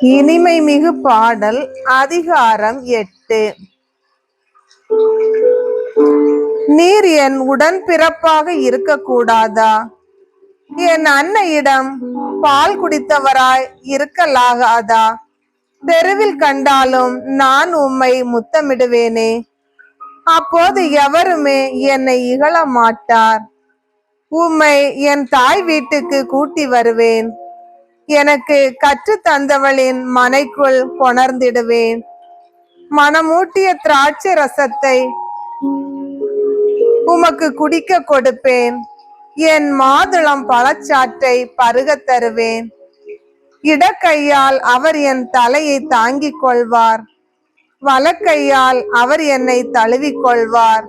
இனிமை மிகு பாடல் அதிகாரம் எட்டு. நீர் என் உடன் பிறப்பாக இருக்கக்கூடாதா? என் அன்னையிடம் பால் குடித்தவராய் இருக்கலாகாதா? தெருவில் கண்டாலும் நான் உம்மை முத்தமிடுவேனே. அப்போது எவருமே என்னை இகழ மாட்டார். உம்மை என் தாய் வீட்டுக்கு கூட்டி வருவேன். எனக்கு கற்று தந்தவளின் மனைக்குள் கொணர்ந்திடுவேன் மனமூட்டிய திராட்சை ரசத்தை உமக்கு குடிக்க கொடுப்பேன். என் மாதுளம் பழச்சாற்றை பருகத் தருவேன். இடக்கையால் அவர் என் தலையை தாங்கிக் கொள்வார். வலக்கையால் அவர் என்னை தழுவிக் கொள்வார்.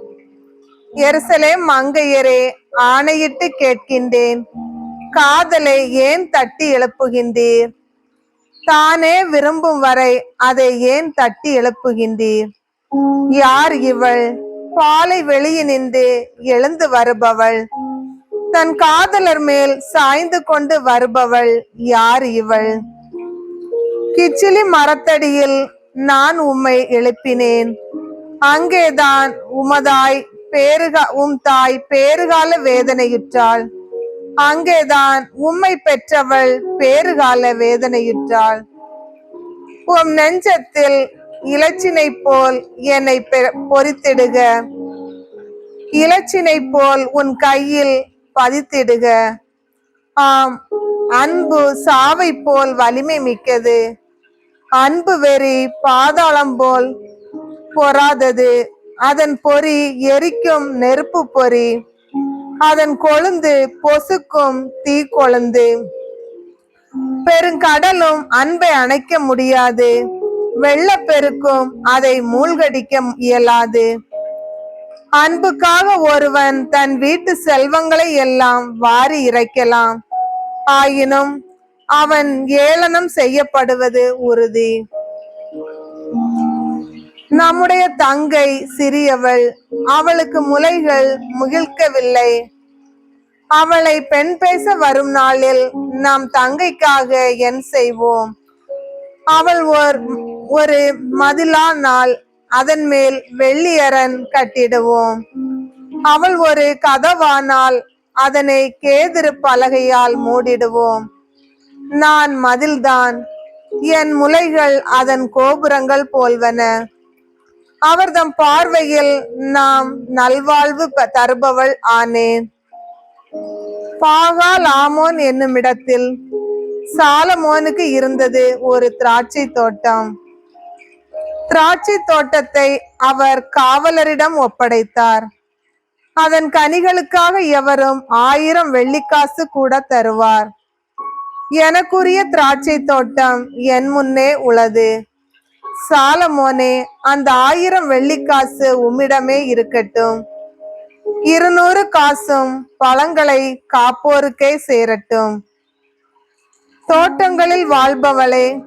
எருசலேம் மங்கையரே ஆணையிட்டு கேட்கின்றேன். காதலை ஏன் தட்டி எழுப்புகின்றீர்? தானே விரும்பும் வரை அதை ஏன் தட்டி எழுப்புகின்றீர்? யார் இவள்? பாலை வெளியினின்று எழுந்து வருபவள். தன் காதலர் மேல் சாய்ந்து கொண்டு வருபவள் யார் இவள்? கிச்சிலி மரத்தடியில் நான் உம்மை எழுப்பினேன். அங்கேதான் உமதாய் பேருகா உம் தாய் பேறுகால வேதனையுற்றாள். அங்கேதான் உம்மை பெற்றவள் பேறுகால வேதனையுற்றாள். உம் நெஞ்சத்தில் இலச்சினை போல் என்னை பொறித்திடுக. இலச்சினை போல் உன் கையில் பதித்திடுக. ஆம் அன்பு சாவை போல் வலிமை மிக்கது. அன்பு வெறி பாதாளம் போல் பொறாதது. அதன் பொறி எரிக்கும் நெருப்பு பொறி. அதன் கொழுந்து பொசுக்கும் தீ கொழுந்து. பெருங்கடலும் அன்பை அணைக்க முடியாது. வெள்ளப்பெருக்கும் அதை மூழ்கடிக்க இயலாது. அன்புக்காக ஒருவன் தன் வீட்டு செல்வங்களை எல்லாம் வாரி இறைக்கலாம். ஆயினும் அவன் ஏளனம் செய்யப்படுவது உறுதி. நம்முடைய தங்கை சிறியவள் அவளுக்கு முலைகள் முகிழ்க்கவில்லை. அவளை பெண் பேச வரும் நாளில் நாம் தங்கைக்காக என் செய்வோம். அவள் ஒரு ஒரு மதிலா நாள் அதன் மேல் வெள்ளியரன் கட்டிடுவோம். அவள் ஒரு கதவானால் அதனை கேதிரு பலகையால் மூடிடுவோம். நான் மதில்தான் என் முலைகள் அதன் கோபுரங்கள் போல்வன. அவர்தம் பார்வையில் நாம் நல்வாழ்வு தருபவள் ஆனேன். பாகால் ஆமோன் என்னும் இடத்தில் சாலமோனுக்கு இருந்தது ஒரு திராட்சை தோட்டம். திராட்சை தோட்டத்தை அவர் காவலரிடம் ஒப்படைத்தார். அதன் கனிகளுக்காக எவரும் ஆயிரம் வெள்ளிக்காசு கூட தருவார். எனக்குரிய திராட்சை தோட்டம் என் முன்னே உள்ளது. சாலமோனே அந்த ஆயிரம் வெள்ளிக்காசு உம்மிடமே இருக்கட்டும். இருநூறு காசும் பழங்களை காப்போருக்கே சேரட்டும். தோட்டங்களில் வாழ்பவளே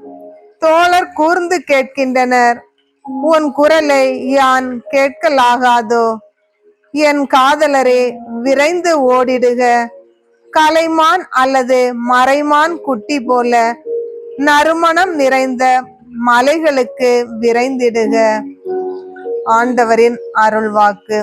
தோழர் கூர்ந்து கேட்கின்றனர். உன் குரலை யான் கேட்கலாகாதோ? என் காதலரே விரைந்து ஓடிடுக. கலைமான் அல்லது மறைமான் குட்டி போல நறுமணம் நிறைந்த மலைகளுக்கு விரைந்திடுக. ஆண்டவரின் அருள்வாக்கு.